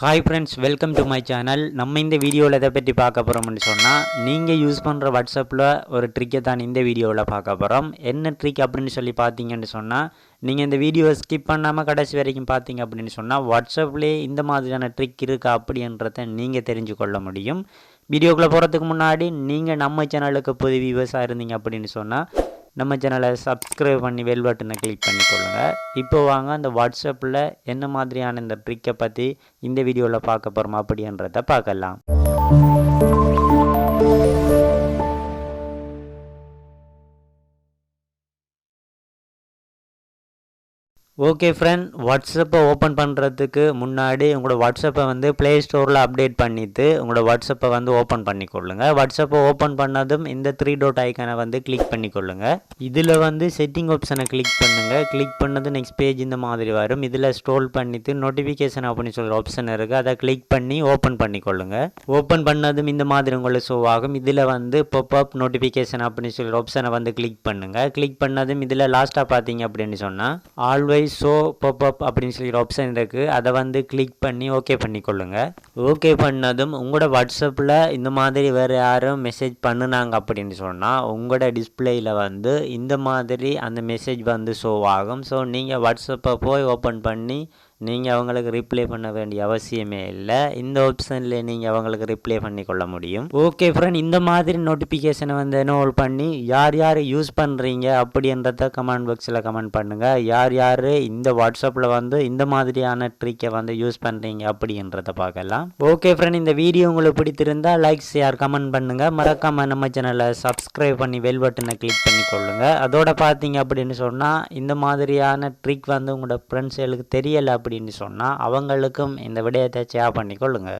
Hi friends welcome to my channel நம்ம இந்த வீடியோவில் எதை பற்றி பார்க்க போகிறோம்னு சொன்னால் நீங்கள் யூஸ் பண்ணுற வாட்ஸ்அப்பில் ஒரு ட்ரிக்கை தான் இந்த வீடியோவில் பார்க்க போகிறோம் என்ன ட்ரிக் அப்படின்னு சொல்லி பார்த்தீங்கன்னு சொன்னால் நீங்கள் இந்த வீடியோவை ஸ்கிப் பண்ணாமல் கடைசி வரைக்கும் பார்த்தீங்க அப்படின்னு சொன்னால் வாட்ஸ்அப்லேயே இந்த மாதிரியான ட்ரிக் இருக்கா அப்படின்றத நீங்கள் தெரிஞ்சு கொள்ள முடியும். வீடியோக்குள்ளே போகிறதுக்கு முன்னாடி நீங்கள் நம்ம சேனலுக்கு புது வியூவர்ஸாக இருந்தீங்க அப்படின்னு சொன்னால் நம்ம சேனலை சப்ஸ்கிரைப் பண்ணி வெல் பட்டனை கிளிக் பண்ணிக்கொள்ளுங்க இப்போ வாங்க அந்த வாட்ஸ்அப்பில் என்ன மாதிரியான இந்த ட்ரிக்கை பற்றி இந்த வீடியோவில் பார்க்க போகிறோம் அப்படின்றத பார்க்கலாம். ஓகே ஃப்ரெண்ட் வாட்ஸ்அப்பை ஓப்பன் பண்ணுறதுக்கு முன்னாடி உங்களோட வாட்ஸ்அப்பை வந்து ப்ளே ஸ்டோரில் அப்டேட் பண்ணிவிட்டு உங்களோட வாட்ஸ்அப்பை வந்து ஓப்பன் பண்ணிக்கொள்ளுங்க. வாட்ஸ்அப்பை ஓப்பன் பண்ணதும் இந்த த்ரீ டோட் ஐக்கனை வந்து கிளிக் பண்ணிக்கொள்ளுங்க. இதில் வந்து செட்டிங் ஆப்ஷனை கிளிக் பண்ணுங்கள் கிளிக் பண்ணது நெக்ஸ்ட் பேஜ் இந்த மாதிரி வரும். இதில் ஸ்ட்ரோல் பண்ணிவிட்டு நோட்டிஃபிகேஷன் அப்படின்னு சொல்கிற ஆப்ஷன் இருக்குது அதை கிளிக் பண்ணி ஓப்பன் பண்ணிக்கொள்ளுங்க. ஓப்பன் பண்ணதும் இந்த மாதிரி உங்களுக்கு ஷோ ஆகும். இதில் வந்து பாப் நோட்டிஃபிகேஷன் அப்படின்னு சொல்கிற ஆப்ஷனை வந்து கிளிக் பண்ணுங்கள் கிளிக் பண்ணதும் இதில் லாஸ்ட்டாக பார்த்தீங்க அப்படின்னு சொன்னால் ஆல்வேஸ் ஷோ பாப் அப்படின்னு சொல்லி ஆப்ஷன் இருக்குது அதை வந்து கிளிக் பண்ணி ஓகே பண்ணிக்கொள்ளுங்கள் ஓகே பண்ணதும் உங்களோட வாட்ஸ்அப்பில் இந்த மாதிரி வேறு யாரும் மெசேஜ் பண்ணுனாங்க அப்படின்னு சொன்னால் உங்களோட டிஸ்பிளேயில் வந்து இந்த மாதிரி அந்த மெசேஜ் வந்து ஷோ ஆகும். ஸோ நீங்கள் வாட்ஸ்அப்பை போய் ஓப்பன் பண்ணி நீங்கள் அவங்களுக்கு ரிப்ளை பண்ண வேண்டிய அவசியமே இல்லை. இந்த ஆப்ஷனில் நீங்கள் அவங்களுக்கு ரிப்ளை பண்ணி கொள்ள முடியும். ஓகே ஃப்ரெண்ட் இந்த மாதிரி நோட்டிஃபிகேஷனை வந்து எனோல் பண்ணி யார் யார் யூஸ் பண்ணுறீங்க அப்படின்றத கமெண்ட் பாக்ஸில் கமெண்ட் பண்ணுங்கள் யார் யார் இந்த வாட்ஸ்அப்பில் வந்து இந்த மாதிரியான ட்ரிக்கை வந்து யூஸ் பண்ணுறீங்க அப்படின்றத பார்க்கலாம். ஓகே ஃப்ரெண்ட் இந்த வீடியோ உங்களுக்கு பிடித்திருந்தால் லைக் ஷேர் கமெண்ட் பண்ணுங்கள் மறக்காமல் நம்ம சேனலை சப்ஸ்கிரைப் பண்ணி வெல் பட்டனை கிளிக் பண்ணி கொள்ளுங்கள் அதோட பார்த்தீங்க அப்படின்னு சொன்னால் இந்த மாதிரியான ட்ரிக் வந்து உங்களோட ஃப்ரெண்ட்ஸ்களுக்கு தெரியலை அப்படி அப்படின்னு சொன்னால் அவங்களுக்கும் இந்த விடயத்தை ஷேர் பண்ணிக்கொள்ளுங்கள்